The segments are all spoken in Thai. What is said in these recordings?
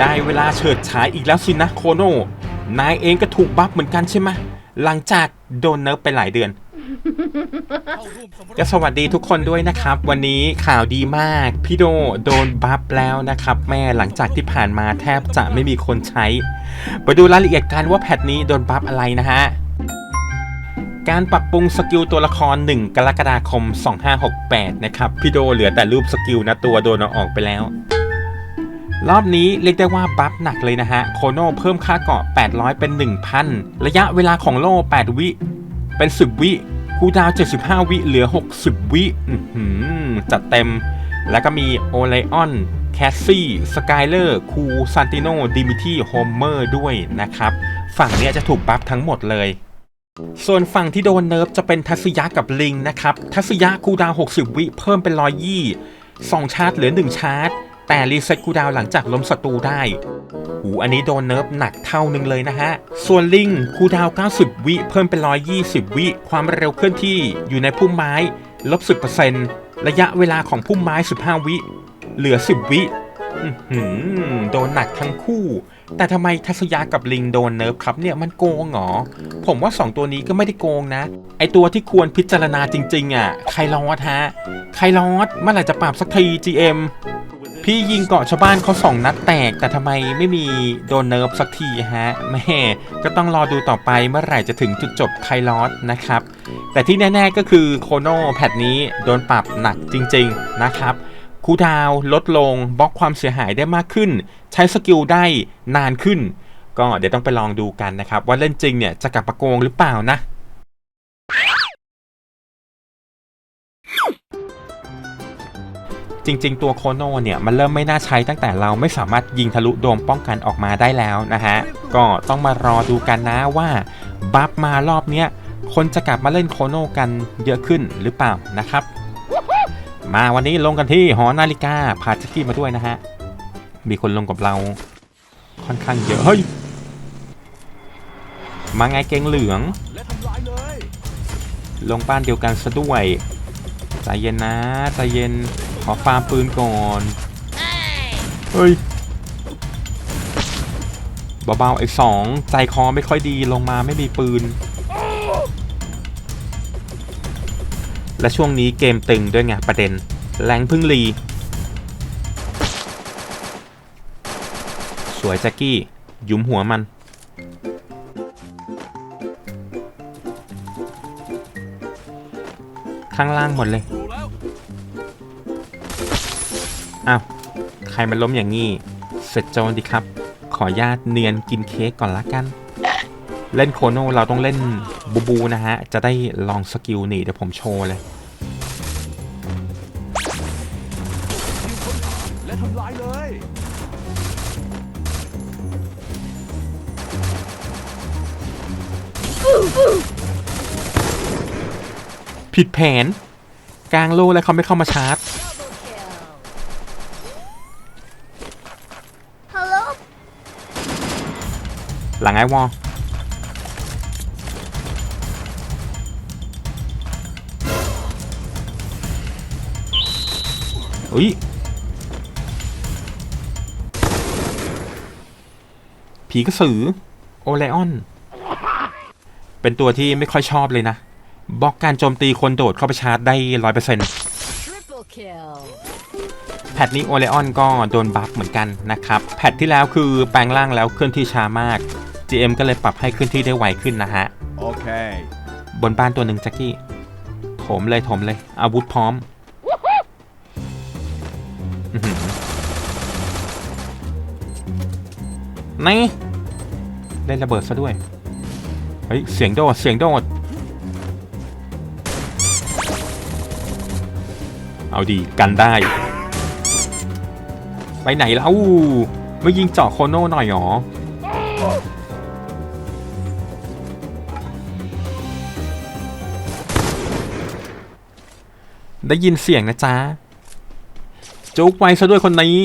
ได้เวลาเฉิดฉายอีกแล้วสินะโคโน นายเองก็ถูกบัฟเหมือนกันใช่ไหมหลังจากโดนเนิร์ฟไปหลายเดือนก็สวัสดีทุกคนด้วยนะครับ วันนี้ข่าวดีมาก พี่โดโดนบัฟแล้วนะครับ แม่หลังจากที่ผ่านมาแทบจะไม่มีคนใช้ ไปดูรายละเอียดกันว่าแพทนี้โดนบัฟอะไรนะฮะ การปรับปรุงสกิลตัวละคร 1 กรกฎาคม 2568 นะครับ พี่โดเหลือแต่รูปสกิลนะตัวโดนเอาออกไปแล้ว รอบนี้เรียกได้ว่าบัฟหนักเลยนะฮะ โคโน่เพิ่มค่าเกาะ 800 เป็น 1,000 ระยะเวลาของโล่ 8 วิ เป็น 10 วิคูดาว 75 วิ เหลือ 60 วิจัดเต็ม แล้วก็มีโอไลออน แคสซี่ สกายเลอร์ คูซันติโน ดิมิทีโฮมเมอร์ด้วยนะครับ ฝั่งนี้จะถูกบัฟทั้งหมดเลยส่วนฝั่งที่โดนเนิร์ฟจะเป็นทัศยะกับลิงนะครับ ทัศยะคูดาว 60 วิ เพิ่มเป็น120 2ชาร์จเหลือ 1 ชาร์จ แต่รีเซ็ตคูดาวหลังจากล้มศัตรูได้หูอันนี้โดนเนิร์ฟหนักเท่านึงเลยนะฮะ ส่วนลิงคูดาว 90 วิเพิ่มเป็น 120 วิ ความเร็วเคลื่อนที่อยู่ในพุ่มไม้ลบ 10%ระยะเวลาของพุ่มไม้ 15 วิ เหลือ 10 วิอืโดนหนักทั้งคู่ แต่ทำไมทัศยากับลิงโดนเนิร์ฟครับเนี่ยมันโกงเหรอ ผมว่า 2 ตัวนี้ก็ไม่ได้โกงนะ ไอตัวที่ควรพิจารณาจริง ๆ อะ ใครรอดฮะ ใครรอดเมื่อไหร่จะปรับสักที GM พี่ยิงเกาะชาวบ้านเขาสองนัดแตก แต่ทำไมไม่มีโดนเนิร์ฟสักทีฮะแม่ก็ต้องรอดูต่อไปเมื่อไหร่จะถึงจุดจบไคลอสนะครับ แต่ที่แน่ ๆก็คือโคโนแพทนี้โดนปรับหนักจริง ๆ นะครับคูดาวลดลงบล็อกความเสียหายได้มากขึ้น ใช้สกิลได้นานขึ้น ก็เดี๋ยวต้องไปลองดูกันนะครับ ว่าเล่นจริงเนี่ยจะกลับประโกงหรือเปล่านะ จริง ๆ ตัวโคโนเนี่ยมันเริ่มไม่น่าใช้ตั้งแต่เราไม่สามารถยิงทะลุโดมป้องกันออกมาได้แล้วนะฮะ ก็ต้องมารอดูกันนะว่าบัฟมารอบเนี้ยคนจะกลับมาเล่นโคโนกันเยอะขึ้นหรือเปล่านะครับ มาวันนี้ลงกันที่หอนาฬิกาพาแจ็กกี้มาด้วยนะฮะ มีคนลงกับเราค่อนข้างเยอะเฮ้ยมาไงเกงเหลือง ลงบ้านเดียวกันซะด้วย ใจเย็นนะ ใจเย็น ขอฟาร์มปืนก่อน เฮ้ยเบาๆไอ้สองใจคอไม่ค่อยดีลงมาไม่มีปืน และช่วงนี้เกมตึงด้วยไงประเด็น แรงพึ่งรีสวยแจ็กกี้ ยุมหัวมันข้างล่างหมดเลย อ้าวใครมาล้มอย่างงี้ เสร็จโจรดีครับ ขอญาตเนียนกินเค้กก่อนละกัน เล่นโคโนเราต้องเล่นบูบูนะฮะ จะได้ลองสกิลนี่เดี๋ยวผมโชว์เลยและทำลายเลยผิดแผน กลางโลแล้วเขาไม่เข้ามาชาร์จ หลังไอวอลอุ้ยผีกระสือ โอไลออน เป็นตัวที่ไม่ค่อยชอบเลยนะ บล็อกการโจมตีคนโดดเข้าไปชาร์จได้ร้อยเปอร์เซ็นต์ Triple kill. แพทนี้โอเลออนก็โดนบัฟเหมือนกันนะครับ แพทที่แล้วคือแปลงร่างแล้วเคลื่อนที่ช้ามาก GM ก็เลยปรับให้เคลื่อนที่ได้ไวขึ้นนะฮะ โอเค บนบ้านตัวหนึ่งแจ็คกี้โถมเลยโถมเลย อาวุธพร้อมอื้อหือนี่เล่นระเบิดซะด้วย เฮ้ย เสียงโดด เสียงโดด เอาดีกันได้ ไปไหนแล้วไม่ยิงเจาะโคโน่หน่อยหรอ ได้ยินเสียงนะจ๊ะจุกไว้ซะด้วยคนนี้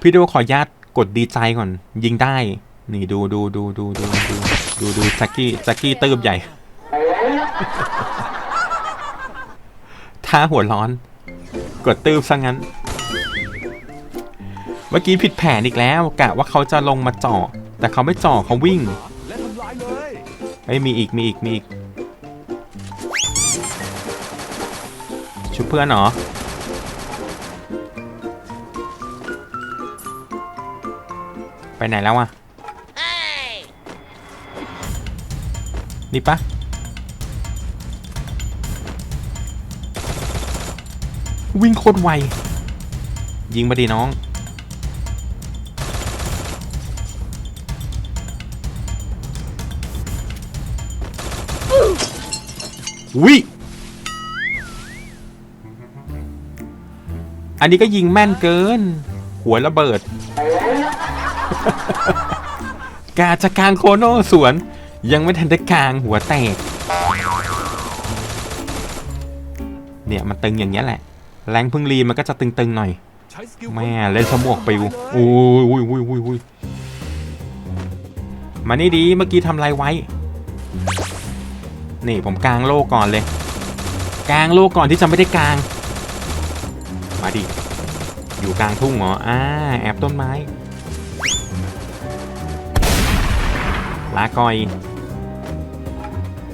พี่ดูขออนุญาตกดดีใจก่อน ยิงได้ นี่ดูดูดูดูดูดูดูดูแจ็คกี้แจ็คกี้ตืบใหญ่ท่าหัวร้อน กดตืบซะงั้น เมื่อกี้ผิดแผนอีกแล้วกะว่าเขาจะลงมาเจาะแต่เขาไม่เจาะเขาวิ่งและทำลายเลยเฮ้มีอีกมีอีกมีอีก ชุบเพื่อนเหรอไปไหนแล้วอะนี่ปะวิ่งโคตรไว ยิงมาดิน้อง วิ อันนี้ก็ยิงแม่นเกิน หัวระเบิด กาจะกลางโคโนสวน ยังไม่ทันได้กลางหัวแตก เนี่ยมันตึงอย่างเงี้ยแหละ แรงพึ่งรีมันก็จะตึงๆหน่อย แม่เล่นสมวกปิวอุ้ยอุ้ยอุ้ยอุ้ยอุ้ยมานี่ดีเมื่อกี้ทำอะไรไว้ นี่ผมกลางโลกก่อนเลย กลางโลกก่อนที่จะไม่ได้กลาง มาดิ อยู่กลางทุ่งเหรอ อ่า แอบต้นไม้ ลาก่อย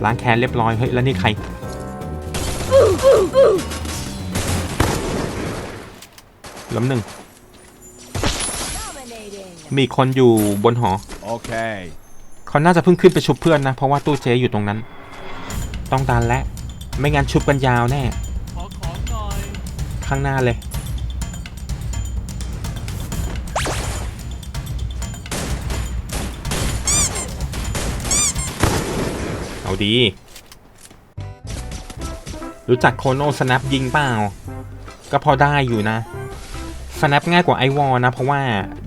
ล้างแค้นเรียบร้อย เฮ้ย แล้วนี่ใคร ล้มหนึ่ง Dominating. มีคนอยู่บนหอ โอเค เขาน่าจะเพิ่งขึ้นไปชุบเพื่อนนะ เพราะว่าตู้เจอยู่ตรงนั้น ต้องดันและ ไม่งั้นชุบกันยาวแน่ ข้างหน้าเลย เอาดี รู้จักโคโนสแนปยิงเปล่า ก็พอได้อยู่นะสแนปง่ายกว่าไอวอลนะ เพราะว่า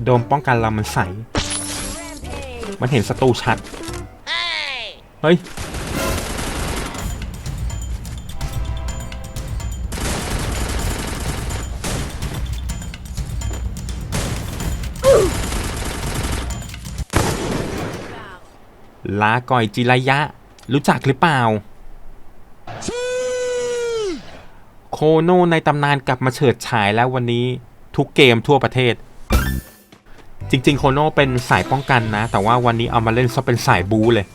โดมป้องกันเรามันใส Rampage. มันเห็นศัตรูชัด เฮ้ย ลาก่อยจิรายะ รู้จักหรือเปล่า โคโนในตำนานกลับมาเฉิดฉายแล้ววันนี้ทุกเกมทั่วประเทศ จริงๆ โคโนเป็นสายป้องกันนะ แต่ว่าวันนี้เอามาเล่นซะเป็นสายบูเลย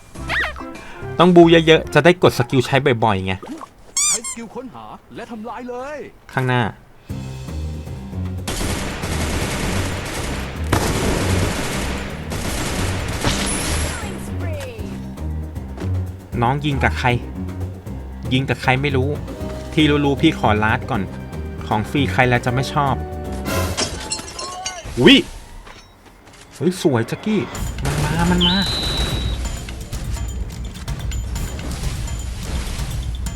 ต้องบูเยอะๆ จะได้กดสกิลใช้บ่อยๆไง ใช้สกิลค้นหาและทำลายเลย ข้างหน้า น้องยิงกับใคร ยิงกับใครไม่รู้ ที่รู้ๆพี่ขอลาดก่อน ของฟรีใครแล้วจะไม่ชอบวิเฮ้ยสวยจักกี้ มันมา มันมา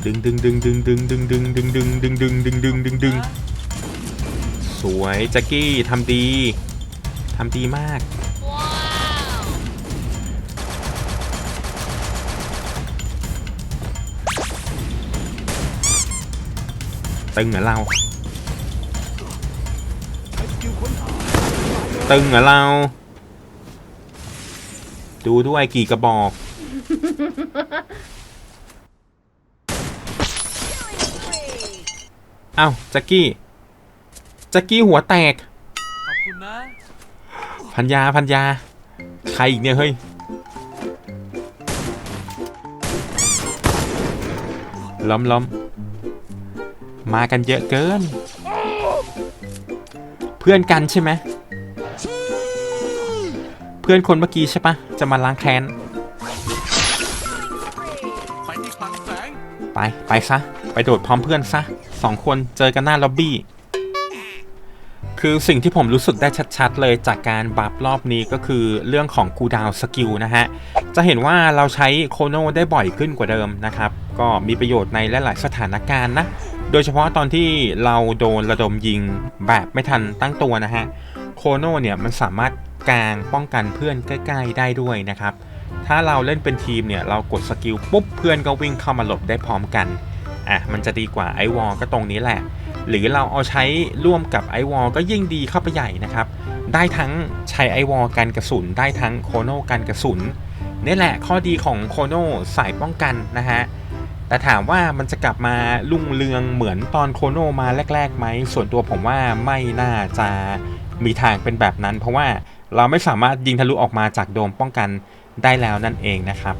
ดึงดึงดึงดึงดึงดึงดึงดึงดึงดึงดึงดึงดึงดึงดึงสวยจักกี้ทำดีทำดีมาก ตึงเหรอเราใช้สกิลค้นหาตึงเหรอเรา ดูด้วยกี่กระบอก เอ้าแจ็กกี้แจ็กกี้หัวแตก ขอบคุณนะ พันยาพันยา ใครอีกเนี่ยเฮ้ย ล้อมล้อม มากันเยอะเกิน เพื่อนกันใช่ไหม เพื่อนคนเมื่อกี้ใช่ปะจะมาล้างแค้น ไป ไปซะ ไปโดดพร้อมเพื่อนซะสองคนเจอกันหน้าล็อบบี้ คือสิ่งที่ผมรู้สึกได้ชัดๆเลยจากการบัฟรอบนี้ก็คือเรื่องของคูดาวสกิลนะฮะ จะเห็นว่าเราใช้โคโนได้บ่อยขึ้นกว่าเดิมนะครับ ก็มีประโยชน์ในหลายๆสถานการณ์นะ โดยเฉพาะตอนที่เราโดนระดมยิงแบบไม่ทันตั้งตัวนะฮะ โคโนเนี่ยมันสามารถกางป้องกันเพื่อนใกล้ ๆ ได้ด้วยนะครับ ถ้าเราเล่นเป็นทีมเนี่ยเรากดสกิลปุ๊บเพื่อนก็วิ่งเข้ามาหลบได้พร้อมกัน อะมันจะดีกว่าไอวอลก็ตรงนี้แหละ หรือเราเอาใช้ร่วมกับไอวอลก็ยิ่งดีเข้าไปใหญ่นะครับ ได้ทั้งใช้ไอวอลกันกระสุน ได้ทั้งโคโนกันกระสุน นี่แหละข้อดีของโคโนสายป้องกันนะฮะ แต่ถามว่ามันจะกลับมาลุ่งเรืองเหมือนตอนโคโนมาแรกๆไหม ส่วนตัวผมว่าไม่น่าจะมีทางเป็นแบบนั้น เพราะว่าเราไม่สามารถยิงทะลุออกมาจากโดมป้องกันได้แล้วนั่นเองนะครับ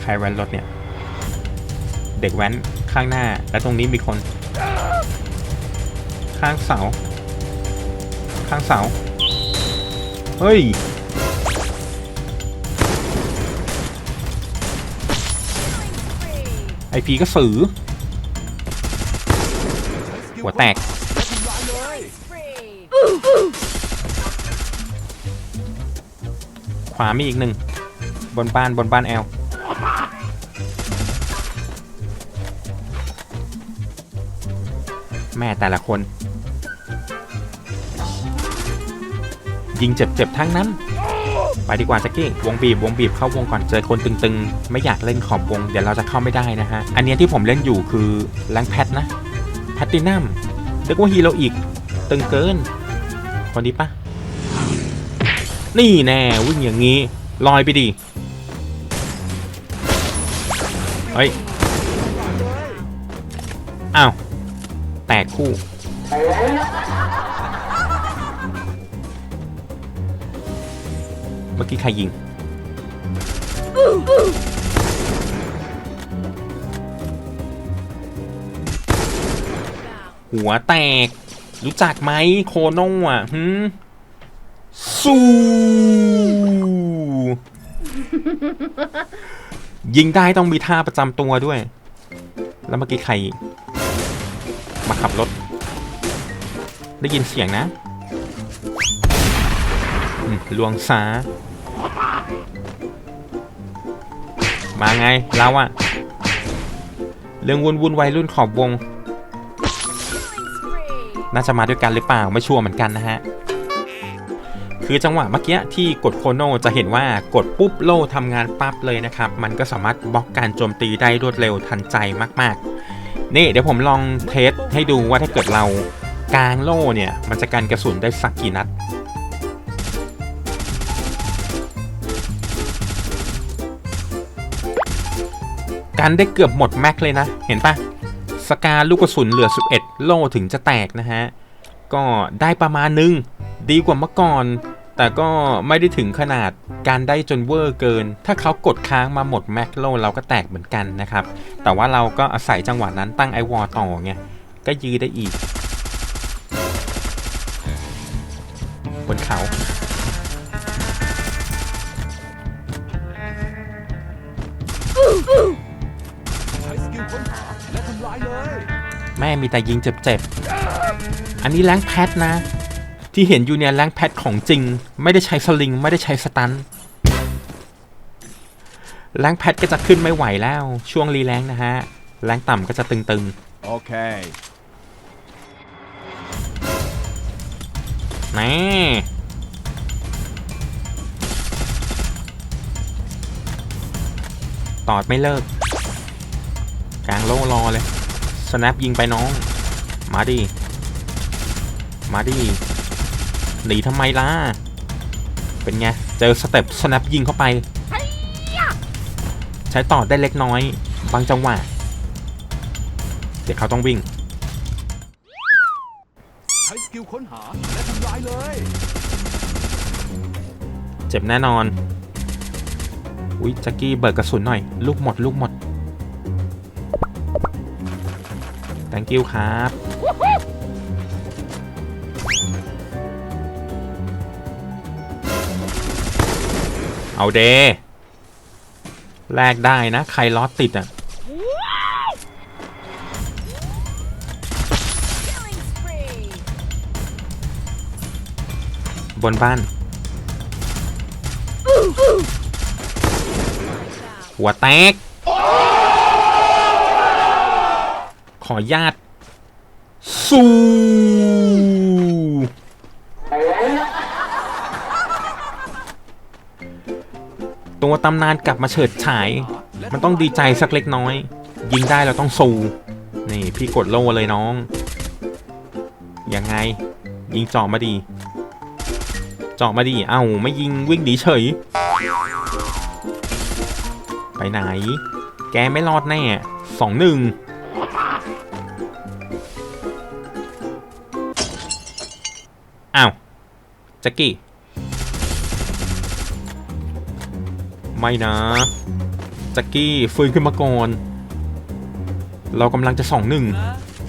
ใครแว้นรถเนี่ย เด็กแว้นข้างหน้า และตรงนี้มีคน ข้างเสา ข้างเสา เฮ้ย ไอพีก็สือ หัวแตก ขวามีอีกหนึ่ง บนบ้านบนบ้านแอลแม่แต่ละคน ยิงเจ็บๆทั้งนั้น ไปดีกว่าแจ็กกี้วงบีบวงบีบเข้าวงก่อนเจอคนตึงๆ ไม่อยากเล่นขอบวง เดี๋ยวเราจะเข้าไม่ได้นะฮะ อันเนี้ยที่ผมเล่นอยู่คือแรงแพทนะแพตตินัมเรียกว่าฮีโร่อีก ตึงเกิน คนนี้ปะนี่แน่วิ่งอย่างนี้ลอยไปดิเฮ้ยอ้าวแตกคู่ กี้ใครยิง หัวแตก รู้จักไหมโคโน่อะหืมสู้ ยิงได้ต้องมีท่าประจำตัวด้วย แล้วเมื่อกี้ใคร มาขับรถ ได้ยินเสียงนะลวงซา มาไงเราอะเรื่องวุ่นวุ่นวัยรุ่นขอบวง น่าจะมาด้วยกันหรือเปล่าไม่ชัวร์เหมือนกันนะฮะ คือจังหวะเมื่อกี้ที่กดโคโนจะเห็นว่ากดปุ๊บโล่ทำงานปั๊บเลยนะครับ มันก็สามารถบล็อกการโจมตีได้รวดเร็วทันใจมากๆ นี่เดี๋ยวผมลองเทสให้ดูว่าถ้าเกิดเรากางโล่เนี่ย มันจะกันกระสุนได้สักกี่นัด กันได้เกือบหมดแม็กเลยนะ เห็นปะสกาลูกกระสุนเหลือ 11 โล่ถึงจะแตกนะฮะ ก็ได้ประมาณนึง ดีกว่าเมื่อก่อน แต่ก็ไม่ได้ถึงขนาดการได้จนเวอร์เกิน ถ้าเขากดค้างมาหมดแม็กโลเราก็แตกเหมือนกันนะครับ แต่ว่าเราก็อาศัยจังหวะนั้นตั้งไอวอต่อไง ก็ยื้อได้อีก บนเขา แม่มีแต่ยิงเจ็บๆ อันนี้แรงแพทนะ ที่เห็นอยู่เนี่ยแรงแพทของจริง ไม่ได้ใช้สลิง ไม่ได้ใช้สตันแรงแพทก็จะขึ้นไม่ไหวแล้ว ช่วงรีแรงนะฮะแรงต่ำก็จะตึงโอเคๆแน่ตอดไม่เลิก กลางโล่รอเลย สแนปยิงไปน้อง มาดิ มาดิ หนีทำไมล่ะ เป็นไง เจอสเต็ปสแนปยิงเข้าไป ใช้ต่อได้เล็กน้อย บางจังหวะ เดี๋ยวเขาต้องวิ่ง ใช้สกิลค้นหาและทำลายเลย เจ็บแน่นอน อุ๊ยแจ็กกี้เบิกกระสุนหน่อย ลูกหมด ลูกหมด thank you ครับ เอาเดแลกได้นะ ใครล้อติดอะ บนบ้าน หัวแตก อญาตสู้ตัวตำนานกลับมาเฉิดฉาย มันต้องดีใจสักเล็กน้อย ยิงได้เราต้องสู้ นี่พี่กดโล่เลยน้อง ยังไง ยิงเจาะมาดีเจาะมาดี เอ้าไม่ยิงวิ่งหนีเฉย ไปไหน แกไม่รอดแน่สองหนึ่ง อ้าวแจ็กกี้ไม่นะแจ็กกี้ฟื้นขึ้นมาก่อน เรากำลังจะสองหนึ่ง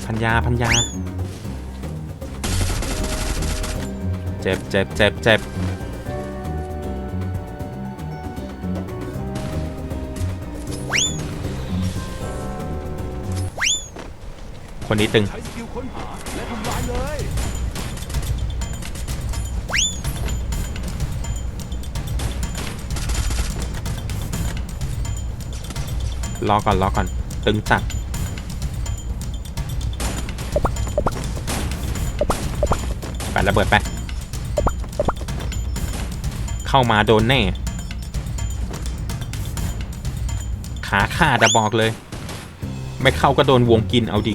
พันยาพันยา เจ็บเจ็บเจ็บเจ็บคนนี้ตึงใช้สกิลค้นหา รอก่อนรอก่อน ตึงจัดไประเบิดไป เข้ามาโดนแน่ ขาขาดะบอกเลย ไม่เข้าก็โดนวงกินเอาดิ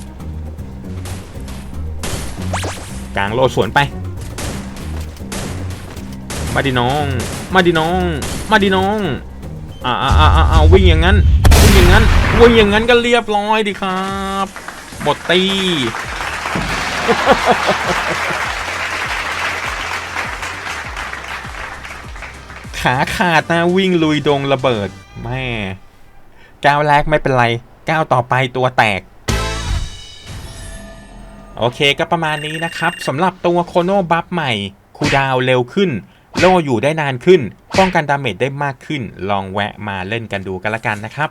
กลางโลสวนไป มาดิน้อง มาดิน้อง มาดิน้องอ่าอ่าอ่าวิ่งอย่างนั้น อย่างนั้นวิ่งอย่างนั้นก็เรียบร้อยดิครับหมดตีขาขาดนะวิ่งลุยดงระเบิดแม่ก้าวแรกไม่เป็นไรก้าวต่อไปตัวแตก โอเคก็ประมาณนี้นะครับสำหรับตัวโคโนบัฟใหม่คูดาวเร็วขึ้น โล่อยู่ได้นานขึ้น ป้องกันดาเมจได้มากขึ้น ลองแวะมาเล่นกันดูกันละกันนะครับ